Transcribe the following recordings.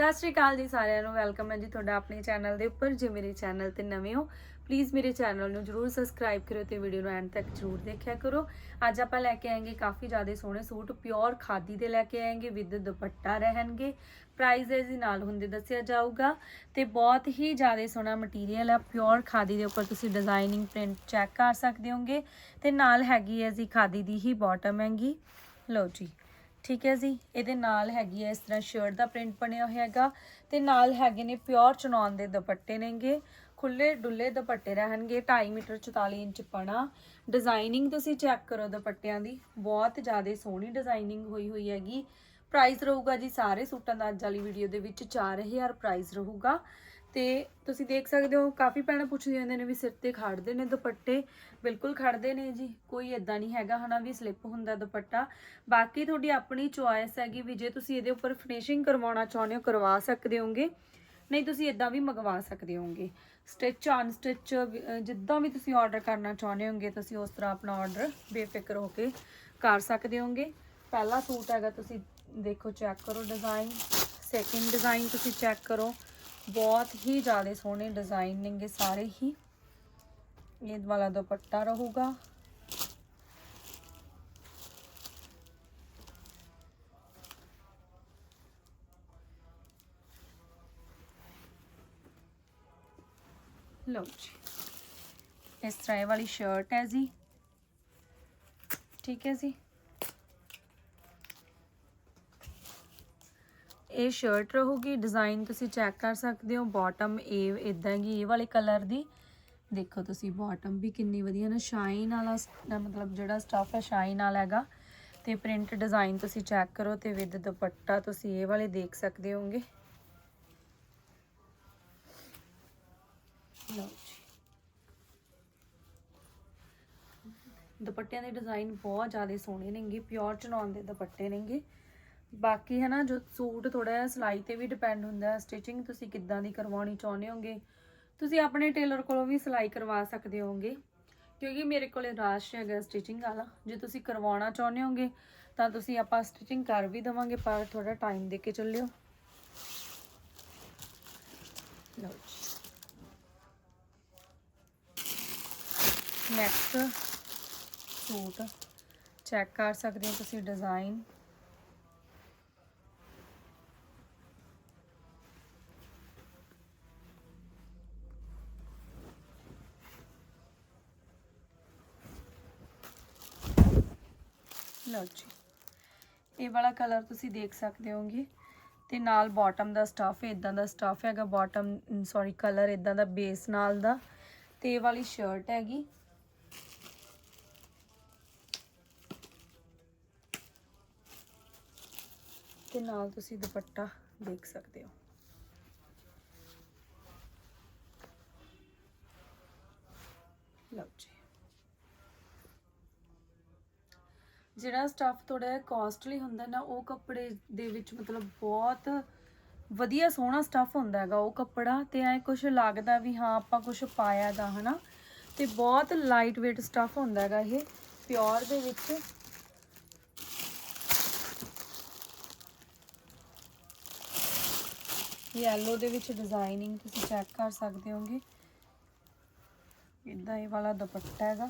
ਸਤਿ ਸ਼੍ਰੀ ਅਕਾਲ ਜੀ ਸਾਰਿਆਂ ਨੂੰ, ਵੈਲਕਮ ਹੈ ਜੀ ਤੁਹਾਡਾ ਆਪਣੇ ਚੈਨਲ ਦੇ ਉੱਪਰ, ਜੇ ਮੇਰੇ ਚੈਨਲ ਤੇ ਨਵੇਂ ਹੋ ਪਲੀਜ਼ ਮੇਰੇ ਚੈਨਲ ਨੂੰ ਜਰੂਰ ਸਬਸਕ੍ਰਾਈਬ ਕਰਿਓ ਤੇ ਵੀਡੀਓ ਨੂੰ ਐਂਡ ਤੱਕ ਜਰੂਰ ਦੇਖਿਆ ਕਰੋ। ਅੱਜ ਆਪਾਂ ਲੈ ਕੇ ਆਏਗੇ ਕਾਫੀ ਜ਼ਿਆਦਾ ਸੋਹਣੇ ਸੂਟ ਪਿਓਰ ਖਾਦੀ ਦੇ ਲੈ ਕੇ ਆਏਗੇ ਵਿਦ ਦੁਪੱਟਾ ਰਹਿਣਗੇ। ਪ੍ਰਾਈਸ ਇਸ ਦੇ ਨਾਲ ਹੁੰਦੇ ਦੱਸਿਆ ਜਾਊਗਾ ਤੇ ਬਹੁਤ ਹੀ ਜ਼ਿਆਦਾ ਸੋਹਣਾ ਮਟੀਰੀਅਲ ਆ ਪਿਓਰ ਖਾਦੀ ਦੇ ਉੱਪਰ ਤੁਸੀਂ ਡਿਜ਼ਾਈਨਿੰਗ ਪ੍ਰਿੰਟ ਚੈੱਕ ਕਰ ਸਕਦੇ ਹੋਗੇ ਤੇ ਨਾਲ ਹੈਗੀ ਹੈ ਜੀ ਖਾਦੀ ਦੀ ਹੀ ਬਾਟਮ ਹੈਗੀ। ਲਓ ਜੀ। ਠੀਕ ਹੈ ਜੀ, ਇਹਦੇ ਨਾਲ ਹੈਗੀ ਹੈ ਇਸ ਤਰ੍ਹਾਂ ਸ਼ਰਟ ਦਾ ਪ੍ਰਿੰਟ ਬਣਿਆ ਹੋਇਆ ਹੈਗਾ ਤੇ ਨਾਲ ਹੈਗੇ ਨੇ ਪਿਓਰ ਚਨੌਨ ਦੇ ਦੁਪੱਟੇ ਨੇਗੇ ਖੁੱਲੇ ਡੁੱਲੇ ਦੁਪੱਟੇ ਰਹਿਣਗੇ 2.5 ਮੀਟਰ 44 ਇੰਚ ਪਣਾ। ਡਿਜ਼ਾਈਨਿੰਗ ਤੁਸੀਂ ਚੈੱਕ ਕਰੋ ਦੁਪੱਟਿਆਂ ਦੀ, ਬਹੁਤ ਜ਼ਿਆਦਾ ਸੋਹਣੀ ਡਿਜ਼ਾਈਨਿੰਗ ਹੋਈ ਹੋਈ ਹੈਗੀ। ਪ੍ਰਾਈਸ ਰਹੂਗਾ ਜੀ, ਸਾਰੇ ਸੂਟਾਂ ਦਾ ਅੱਜ ਵਾਲੀ ਵੀਡੀਓ ਦੇ ਵਿੱਚ 4000 ਪ੍ਰਾਈਸ ਰਹੂਗਾ। ਤੇ ਤੁਸੀਂ ਦੇਖ ਸਕਦੇ ਹੋ, ਕਾਫੀ ਭੈਣਾਂ ਪੁੱਛਦੀਆਂ ਹੁੰਦੇ ਨੇ ਵੀ ਸਿਰ ਤੇ ਖੜਦੇ ਨੇ ਦੁਪੱਟੇ। ਬਿਲਕੁਲ ਖੜਦੇ ਨੇ ਜੀ, ਕੋਈ ਇਦਾਂ ਨਹੀਂ ਹੈਗਾ ਹਨਾ ਵੀ ਸਲਿੱਪ ਹੁੰਦਾ ਦੁਪੱਟਾ। ਬਾਕੀ ਤੁਹਾਡੀ ਆਪਣੀ ਚੁਆਇਸ ਹੈਗੀ ਵੀ ਜੇ ਤੁਸੀਂ ਇਹਦੇ ਉੱਪਰ ਫਿਨਿਸ਼ਿੰਗ ਕਰਵਾਉਣਾ ਚਾਹੁੰਦੇ ਹੋ, ਕਰਵਾ ਸਕਦੇ ਹੋਗੇ। ਨਹੀਂ, ਤੁਸੀਂ ਇਦਾਂ ਵੀ ਮੰਗਵਾ ਸਕਦੇ ਹੋਗੇ। ਸਟਿਚ ਅਨ ਸਟਿਚ ਜਿੱਦਾਂ ਵੀ ਤੁਸੀਂ ਆਰਡਰ ਕਰਨਾ ਚਾਹੁੰਦੇ ਹੋਗੇ, ਤੁਸੀਂ ਉਸ ਤਰ੍ਹਾਂ ਆਪਣਾ ਆਰਡਰ ਬੇਫਿਕਰ ਹੋ ਕੇ ਕਰ ਸਕਦੇ ਹੋਗੇ। ਪਹਿਲਾ ਸੂਟ ਹੈਗਾ, ਤੁਸੀਂ ਦੇਖੋ ਚੈੱਕ ਕਰੋ ਡਿਜ਼ਾਈਨ ਸੈਕਿੰਡ ਡਿਜ਼ਾਈਨ ਤੁਸੀਂ ਚੈੱਕ ਕਰੋ। ਬਹੁਤ ਹੀ ਜ਼ਿਆਦਾ ਸੋਹਣੇ ਡਿਜ਼ਾਈਨ ਨੇਗੇ ਸਾਰੇ ਹੀ ਇਹ ਵਾਲਾ ਦੁਪੱਟਾ ਰਹੂਗਾ ਲਓ ਜੀ ਇਸ ਤਰ੍ਹਾਂ ਇਹ ਵਾਲੀ ਸ਼ਰਟ ਹੈ ਜੀ ਠੀਕ ਹੈ ਇਹ ਸ਼ਰਟ ਰਹੂਗੀ। ਡਿਜ਼ਾਈਨ ਤੁਸੀਂ ਚੈੱਕ ਕਰ ਸਕਦੇ ਹੋ। ਬਾਟਮ ਇਹ ਇਦਾਂ ਹੀ ਇਹ ਵਾਲੇ ਕਲਰ ਦੀ। ਦੇਖੋ ਤੁਸੀਂ ਬਾਟਮ ਵੀ ਕਿੰਨੀ ਵਧੀਆ ਨਾ ਸ਼ਾਈਨ ਵਾਲਾ ਮਤਲਬ ਜਿਹੜਾ ਸਟਫ ਹੈ ਸ਼ਾਈਨ ਵਾਲਾ ਹੈਗਾ। ਤੇ ਪ੍ਰਿੰਟ ਡਿਜ਼ਾਈਨ ਤੁਸੀਂ ਚੈੱਕ ਕਰੋ ਤੇ ਵਿਦ ਦੁਪੱਟਾ ਤੁਸੀਂ ਇਹ ਵਾਲੇ ਦੇਖ ਸਕਦੇ ਹੋਗੇ। ਲਓ ਜੀ। ਦੁਪੱਟਿਆਂ ਦੇ ਡਿਜ਼ਾਈਨ ਬਹੁਤ ਜ਼ਿਆਦਾ ਸੋਹਣੇ ਨੇਗੇ ਪਿਓਰ ਚਨੌਨ ਦੇ ਦੁਪੱਟੇ ਨੇਗੇ। ਬਾਕੀ ਹੈ ਨਾ, ਜੋ ਸੂਟ ਥੋੜਾ ਜਿਹਾ ਸਿਲਾਈ ਤੇ ਵੀ ਡਿਪੈਂਡ ਹੁੰਦਾ ਹੈ ਸਟਿਚਿੰਗ ਤੁਸੀਂ ਕਿੱਦਾਂ ਦੀ ਕਰਵਾਉਣੀ ਚਾਹੁੰਦੇ ਹੋਗੇ, ਤੁਸੀਂ ਆਪਣੇ ਟੇਲਰ ਕੋਲੋਂ ਵੀ ਸਿਲਾਈ ਕਰਵਾ ਸਕਦੇ ਹੋਗੇ, ਕਿਉਂਕਿ ਮੇਰੇ ਕੋਲੇ ਰਾਸ਼ ਹੈਗਾ ਸਟਿਚਿੰਗ ਵਾਲਾ, ਜੇ ਤੁਸੀਂ ਕਰਵਾਉਣਾ ਚਾਹੁੰਦੇ ਹੋਗੇ, ਤਾਂ ਤੁਸੀਂ ਆਪਾਂ ਸਟਿਚਿੰਗ ਕਰ ਵੀ ਦਵਾਂਗੇ, ਪਰ ਥੋੜਾ ਟਾਈਮ ਦੇ ਕੇ ਚੱਲਿਓ। ਲਓ ਨੈਕਸਟ ਸੂਟ ਚੈੱਕ ਕਰ ਸਕਦੇ ਹੋ ਤੁਸੀਂ ਡਿਜ਼ਾਈਨ ਲਓ ਜੀ। ਇਹ ਵਾਲਾ ਕਲਰ ਤੁਸੀਂ ਦੇਖ ਸਕਦੇ ਹੋਗੇ। ਤੇ ਨਾਲ ਬਾਟਮ ਦਾ ਸਟਫ ਇਦਾਂ ਦਾ ਸਟਫ ਹੈਗਾ। ਬਾਟਮ ਸੌਰੀ ਕਲਰ ਇਦਾਂ ਦਾ ਬੇਸ ਨਾਲ ਦਾ। ਤੇ ਇਹ ਵਾਲੀ ਸ਼ਰਟ ਹੈਗੀ। ਤੇ ਨਾਲ ਤੁਸੀਂ ਦੁਪੱਟਾ ਦੇਖ ਸਕਦੇ ਹੋ। ਲਓ ਜੀ। ਜਿਹੜਾ ਸਟੱਫ ਥੋੜਾ ਜਿਹਾ ਕਾਸਟਲੀ ਹੁੰਦਾ ਨਾ, ਉਹ ਕੱਪੜੇ ਦੇ ਵਿੱਚ ਮਤਲਬ ਬਹੁਤ ਵਧੀਆ ਸੋਹਣਾ ਸਟੱਫ ਹੁੰਦਾ ਹੈਗਾ ਉਹ ਕੱਪੜਾ ਤੇ ਐ ਕੁਝ ਲੱਗਦਾ ਵੀ ਹਾਂ, ਆਪਾਂ ਕੁਝ ਪਾਇਆ ਦਾ ਹਨਾ। ਤੇ ਬਹੁਤ ਲਾਈਟ weight ਸਟੱਫ ਹੁੰਦਾ ਹੈਗਾ ਇਹ ਪਿਓਰ ਦੇ ਵਿੱਚ। ਯੈਲੋ ਦੇ ਵਿੱਚ ਡਿਜ਼ਾਈਨਿੰਗ ਤੁਸੀਂ ਚੈੱਕ ਕਰ ਸਕਦੇ ਹੋਗੇ। ਇਦਾਂ ਇਹ ਵਾਲਾ ਦੁਪੱਟਾ ਹੈਗਾ।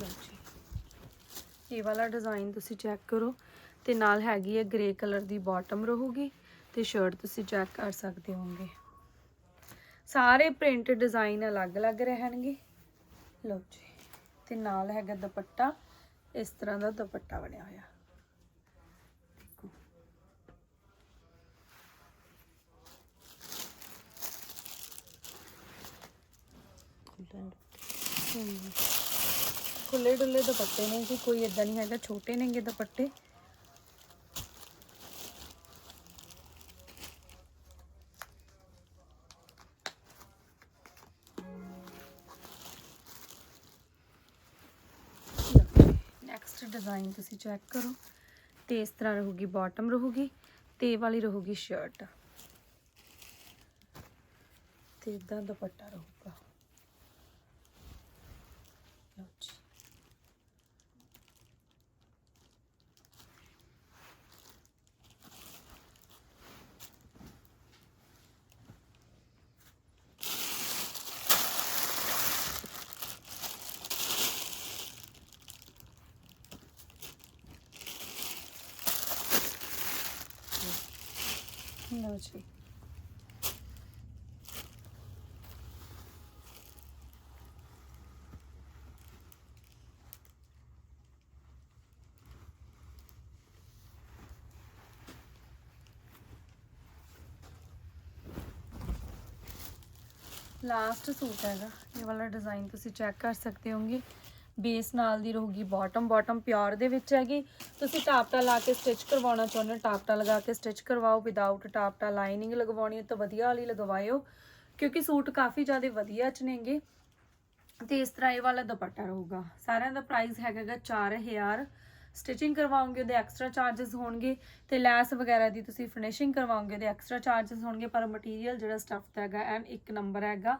ਲਓ ਜੀ ਇਹ ਵਾਲਾ ਡਿਜ਼ਾਈਨ ਤੁਸੀਂ ਚੈੱਕ ਕਰੋ ਤੇ ਨਾਲ ਹੈਗੀ ਹੈ ਗ੍ਰੇ ਕਲਰ ਦੀ ਬਾਟਮ ਰਹੂਗੀ ਤੇ ਸ਼ਰਟ ਤੁਸੀਂ ਚੈੱਕ ਕਰ ਸਕਦੇ ਹੋਗੇ ਸਾਰੇ ਪ੍ਰਿੰਟ ਡਿਜ਼ਾਈਨ ਅਲੱਗ-ਅਲੱਗ ਰਹਿਣਗੇ। ਲਓ ਜੀ, ਤੇ ਨਾਲ ਹੈਗਾ ਦੁਪੱਟਾ, ਇਸ ਤਰ੍ਹਾਂ ਦਾ ਦੁਪੱਟਾ ਬਣਿਆ ਹੋਇਆ। ਦੇਖੋ। ਖੁੱਲੇ ਡੁੱਲੇ ਦੁਪੱਟੇ ਨੇ ਜੀ, ਕੋਈ ਇਦਾਂ ਨਹੀਂ ਹੈਗਾ, ਛੋਟੇ ਨੇਗੇ ਦੁਪੱਟੇ। ਨੈਕਸਟ ਡਿਜ਼ਾਈਨ ਤੁਸੀਂ ਚੈੱਕ ਕਰੋ। ਤੇ ਇਸ ਤਰ੍ਹਾਂ ਰਹੂਗੀ ਬਾਟਮ ਰਹੂਗੀ, ਤੇ ਵਾਲੀ ਰਹੂਗੀ ਸ਼ਰਟ ਤੇ ਇਦਾਂ ਦੁਪੱਟਾ ਰਹੂਗਾ ਲਓ ਜੀ ਲਓ ਜੀ ਲਾਸਟ ਸੂਟ ਹੈਗਾ ਇਹ ਵਾਲਾ ਡਿਜ਼ਾਈਨ ਤੁਸੀਂ ਚੈੱਕ ਕਰ ਸਕਦੇ ਹੋਗੇ ਬੇਸ ਨਾਲ ਦੀ ਰਹੂਗੀ ਬਾਟਮ ਬਾਟਮ ਪਿਓਰ ਦੇ ਵਿੱਚ ਹੈਗੀ। ਤੁਸੀਂ ਟਾਪਟਾ ਲਾ ਕੇ ਸਟਿਚ ਕਰਵਾਉਣਾ ਚਾਹੁੰਦੇ ਹੋ, ਟਾਪਟਾ ਲਗਾ ਕੇ ਸਟਿਚ ਕਰਵਾਓ ਵਿਦਆਊਟ ਟਾਪਟਾ ਲਾਈਨਿੰਗ ਲਗਵਾਉਣੀ ਹੈ ਤਾਂ ਵਧੀਆ ਵਾਲੀ ਲਗਵਾਇਓ, ਕਿਉਂਕਿ ਸੂਟ ਕਾਫੀ ਜ਼ਿਆਦਾ ਵਧੀਆ ਚ ਨੇਗੇ ਤੇ ਇਸ ਤਰ੍ਹਾਂ ਇਹ ਵਾਲਾ ਦੁਪੱਟਾ ਰਹੂਗਾ। ਸਾਰਿਆਂ ਦਾ ਪ੍ਰਾਈਸ ਹੈਗਾਗਾ 4000 ਸਟਿਚਿੰਗ ਕਰਵਾਉਂਗੇ ਉਹਦੇ ਐਕਸਟਰਾ ਚਾਰजेस ਹੋਣਗੇ ਤੇ ਲੈਸ ਵਗੈਰਾ ਦੀ ਤੁਸੀਂ ਫਿਨਿਸ਼ਿੰਗ ਕਰਵਾਉਂਗੇ ਉਹਦੇ ਐਕਸਟਰਾ ਚਾਰजेस ਹੋਣਗੇ, ਪਰ ਮਟੀਰੀਅਲ ਜਿਹੜਾ ਸਟੱਫ ਦਾ ਹੈਗਾ, ਐਨ ਇੱਕ ਨੰਬਰ ਹੈਗਾ।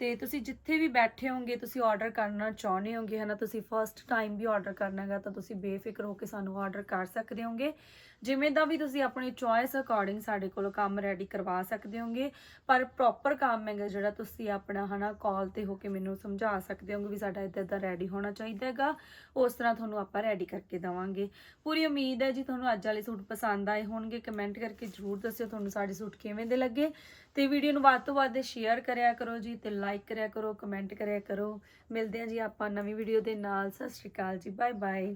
ਤੇ ਤੁਸੀਂ ਜਿੱਥੇ ਵੀ ਬੈਠੇ ਹੋਗੇ ਤੁਸੀਂ ਆਰਡਰ ਕਰਨਾ ਚਾਹੁੰਦੇ ਹੋਗੇ ਹਨਾ? ਤੁਸੀਂ ਫਰਸਟ ਟਾਈਮ ਵੀ ਆਰਡਰ ਕਰਨਾ ਹੈਗਾ, ਤਾਂ ਤੁਸੀਂ ਬੇਫਿਕਰ ਹੋ ਕੇ ਸਾਨੂੰ ਆਰਡਰ ਕਰ ਸਕਦੇ ਹੋਗੇ ਜਿਵੇਂ ਦਾ ਵੀ ਤੁਸੀਂ ਆਪਣੀ ਚੋਇਸ ਅਕੋਰਡਿੰਗ ਸਾਡੇ ਕੋਲੋਂ ਕੰਮ ਰੈਡੀ ਕਰਵਾ ਸਕਦੇ ਹੋਗੇ, ਪਰ ਪ੍ਰੋਪਰ ਕੰਮ ਹੈਗਾ ਜਿਹੜਾ ਤੁਸੀਂ ਆਪਣਾ ਹਨਾ ਕਾਲ ਤੇ ਹੋ ਕੇ ਮੈਨੂੰ ਸਮਝਾ ਸਕਦੇ ਹੋਗੇ ਵੀ ਸਾਡਾ ਇਦਾਂ ਦਾ ਰੈਡੀ ਹੋਣਾ ਚਾਹੀਦਾ ਹੈਗਾ, ਉਸ ਤਰ੍ਹਾਂ ਤੁਹਾਨੂੰ ਆਪਾਂ ਰੈਡੀ ਕਰਕੇ ਦਵਾਂਗੇ। ਪੂਰੀ ਉਮੀਦ ਹੈ ਜੀ ਤੁਹਾਨੂੰ ਅੱਜ ਵਾਲੇ ਸੂਟ ਪਸੰਦ ਆਏ ਹੋਣਗੇ ਕਮੈਂਟ ਕਰਕੇ ਜਰੂਰ ਦੱਸਿਓ ਤੁਹਾਨੂੰ ਸਾਡੇ ਸੂਟ ਕਿਵੇਂ ਦੇ ਲੱਗੇ। ਤੇ ਵੀਡੀਓ ਨੂੰ ਵੱਧ ਤੋਂ ਵੱਧ ਸ਼ੇਅਰ ਕਰਿਆ ਕਰੋ ਜੀ ਤੇ ਲਾਈਕ ਕਰਿਆ ਕਰੋ ਕਮੈਂਟ ਕਰਿਆ ਕਰੋ। ਮਿਲਦੇ ਹਾਂ ਜੀ ਆਪਾਂ ਨਵੀਂ ਵੀਡੀਓ ਦੇ ਨਾਲ, ਸਤਿ ਸ਼੍ਰੀ ਅਕਾਲ ਜੀ ਬਾਏ ਬਾਏ